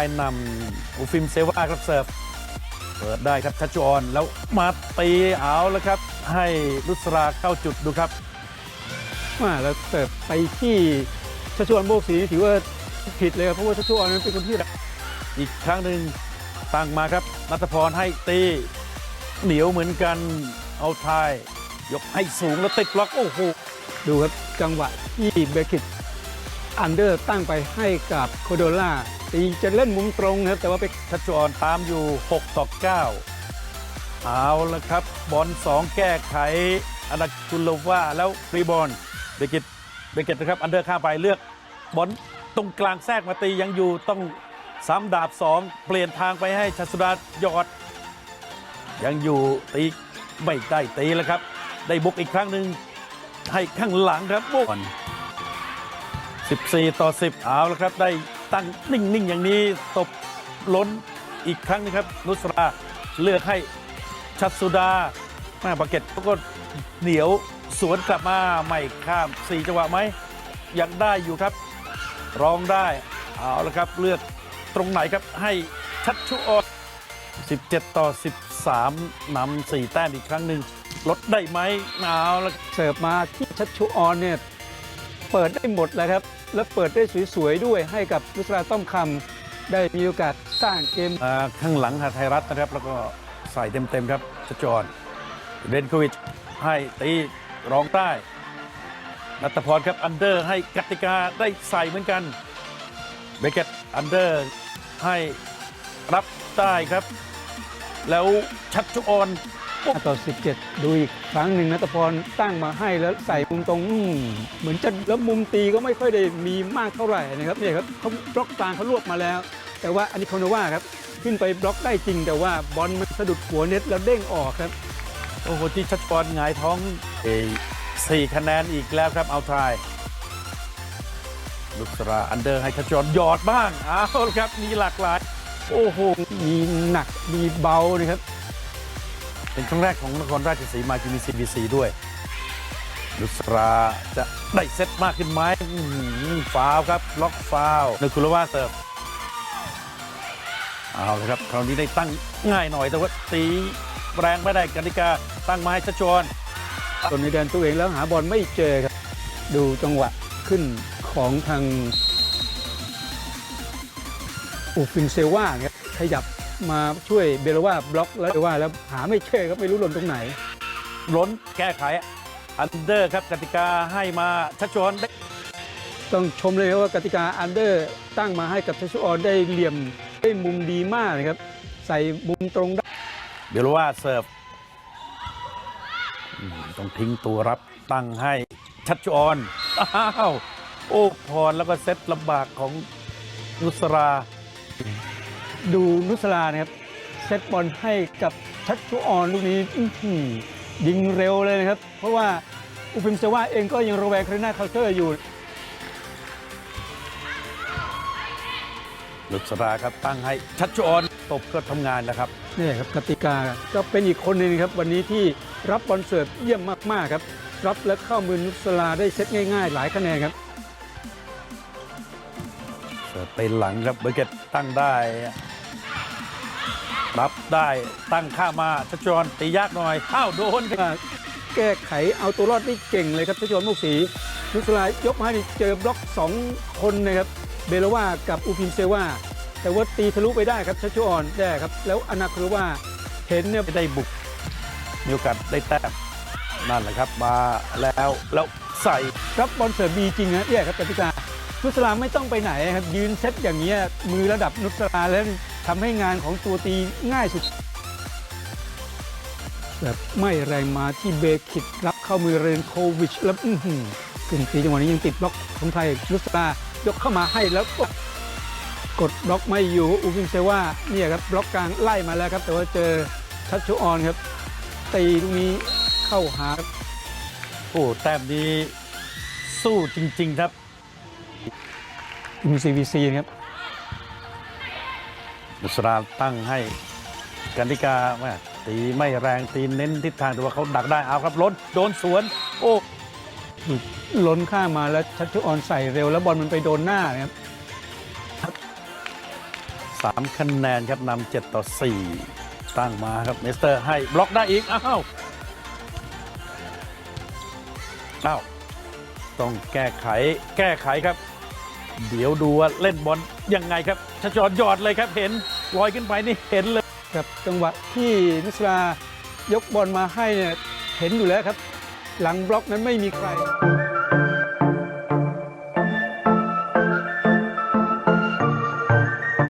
ายนำอูฟิมเซวาครับเสิร์ฟเปิดได้ครับชัชจุออนแล้วมาตีเอาแล้วครับ ให้นุสราเข้าจุดดูครับมาแล้วเสิร์ฟไปที่ชัชวานโบกศรีถือว่าผิดเลยครับเพราะว่าชัชวานนั้นเป็นคนที่อีกครั้งหนึ่งตั้งมาครับนัทพรให้ตีเหนียวเหมือนกันเอาทาย ยกให้สูงแล้วติดล็อกโอ้โหดูครับจังหวะที่เบคิด อันเดอร์ตั้งไปให้กับโคโดล่าตีจะเล่นมุมตรงนะครับแต่ว่าไปชัชจรตามอยู่ 6 ต่อ 9 เอาละครับ บอล2 แก้ไขอนาคุลโลวาแล้วฟรีบอลเบเกตเบเกตนะครับ อันเดอร์ข้ามไปเลือกบอลตรงกลางแทรกมาตียังอยู่ต้องซ้ำดาบ 2 เปลี่ยนทางไปให้ชัสดาหยอด ยังอยู่ตีไม่ได้ตีแล้วครับ ได้บุกอีกครั้งหนึ่งให้ข้างหลังครับบุก 14 ต่อ 10 เอาแล้วครับ ได้ตั้งนิ่ง ๆ อย่างนี้ตบล้นอีกครั้งนะครับ นุสราเลือกให้ชัดสุดาแม่ปาเก็ตเขาก็เหนียวสวนกลับมาไม่ข้าม 4 จังหวะไหมยังได้อยู่ครับ ร้องได้เอาแล้วครับ เลือกตรงไหนครับให้ชัดชุออน17 ต่อ 13นำ4แต้มอีกครั้งหนึ่งลดได้ไหมเอาแล้วเสิร์ฟมาที่ชัชชุออนเนี่ยเปิดได้หมดเลยครับ แล้วเปิดได้สวยๆด้วยให้กับนุสราต้อมคำได้มีโอกาสสร้างเกม อ่าข้างหลังหาไทยรัฐนะครับ แล้วก็ใส่เต็มๆครับชจรเดนโควิชให้ตีรองใต้นัตพรครับอันเดอร์ให้กติกาได้ใส่เหมือนกันเบเกตอันเดอร์ให้รับได้ครับ แล้วชัดชุออน ต่อ 17 ดูอีกครั้งหนึ่งนัตพรตั้งมาให้แล้วใส่มุมตรงอืมเหมือนจะแล้วมุมตีก็ไม่ค่อยได้มีมากเท่าไหร่นะครับเนี่ยครับเขาบล็อกกลางเขาลวกมาแล้ว แต่ว่าอันนี้โคโนวาครับขึ้นไปบล็อกได้จริง แต่ว่าบอลมันสะดุดหัวเน็ตแล้วเด้งออกครับโอ้โหที่ชัดชุออนหงายท้องเอยสี่คะแนนอีกแล้วครับเอาทายลุสราอันเดอร์ให้ชัดชุออนหยอดบ้างเอาละครับมีหลากหลาย โอ้โหมีหนักมีเบานะครับ เป็นครั้งแรกของนครราชสีมาที่มี CBC ด้วยลุสราจะได้เซตมากขึ้นไหมอื้อหือฟาวล์ครับ ล็อกฟาวล์นึกคุณว่าเสิร์ฟเอาเลยครับ คราวนี้ได้ตั้งง่ายหน่อยแต่ว่าตีแรงไม่ได้กติกาตั้งไมาให้ชัชวน ส่วนในแดนตัวเองแล้วหาบอลไม่เจอครับ ดูจังหวะขึ้นของทางอูฟินเซว่าครับขยับ มาช่วยเบลว่าบล็อกแล้วเบลว่าแล้วหาไม่เจอครับไม่รู้หล่นตรงไหน ล้นแก้ไขอันเดอร์ครับกติกาให้มาชัชวนได้ต้องชมเลยครับว่ากติกาอันเดอร์ตั้งมาให้กับทัชออนได้เหลี่ยมได้มุมดีมากนะครับ ใส่มุมตรงได้เดี๋ยวรู้ว่าเสิร์ฟอืมต้องทิ้งตัวรับตั้งให้ชัชวอนอ้าวโอ้พรแล้วก็เซตลำบากของนุสรา ดูนุสลานะครับเซตบอลให้กับชัชชุออนลูกนี้อื้อหือยิงเร็วเลยนะครับ เพราะว่าอุฟิมเซว่าเองก็ยังระแวงคาริน่าเคาน์เตอร์อยู่นุสราครับตั้งให้ชัชวอนตบก็ทำงานแล้วครับนี่ครับกติกาก็เป็นอีกคนหนึ่งครับ วันนี้ที่รับบอลเสิร์ฟเยี่ยมมาก ๆ ครับ รับและเข้ามือนุสลาได้เซตง่าย ๆ หลายคะแนนครับเสิร์ฟไปหลังครับเบอร์เกตตั้งได้ รับได้ตั้งข้ามมาชัชวอนตียากหน่อยอ้าวโดนครับว่าแก้ไขเอาตัวรอดได้เก่งเลยครับทชวนมุกศรีนุสลายกมาให้นี่เจอบล็อก 2 คนนะครับ เบลว่ากับอูฟินเซว่า แต่ว่าตีทะลุไปได้ครับชัชออนได้ครับ แล้วอนาคตว่าเห็นเนี่ยไม่ได้บุกมีโอกาสได้แต้มนั่นแหละครับมาแล้วแล้วใส่รับบอลเสิร์ฟดีจริงนะเนี่ยครับกติกานุสลาไม่ต้องไปไหนครับยืนเซตอย่างเงี้ยมือระดับนุสลาแล้ว ทำให้งานของตัวตีง่ายสุด แบบไม่แรงมาที่เบคิดรับเข้ามือเรนโควิชแล้วอื้อหือขึ้นตีจังหวะนี้ยังติดบล็อกของไทยนุสลายกเข้ามาให้แล้วก็กดบล็อกไม่อยู่อูฟินเซว่าเนี่ยครับบล็อกกลางไล่มาแล้วครับ แต่ว่าเจอทัชชูออนครับ ตีตรงนี้เข้าหาครับโอ้แต้มนี้สู้จริง ๆ ครับทีม CVC นะครับ บุษราตั้งให้กันติกาแม่ตีไม่แรงตีเน้นทิศทางแต่ว่าเขาดักได้เอาครับล้นโดนสวน โอ้ล้นข้ามาแล้วชัชชุออนใส่เร็วแล้วบอลมันไปโดนหน้านะครับ3คะแนนครับนำ7ต่อ4ตั้งมาครับเมสเตอร์ให้บล็อกได้อีกอ้าวอ้าวต้องแก้ไขแก้ไขครับ เดี๋ยวดูว่าเล่นบอลยังไงครับ ชจรหยอดเลยครับเห็นลอยขึ้นไปนี่เห็นเลยครับจังหวะที่นุสรายกบอลมาให้เนี่ยเห็นอยู่แล้วครับ หลังบล็อกนั้นไม่มีใคร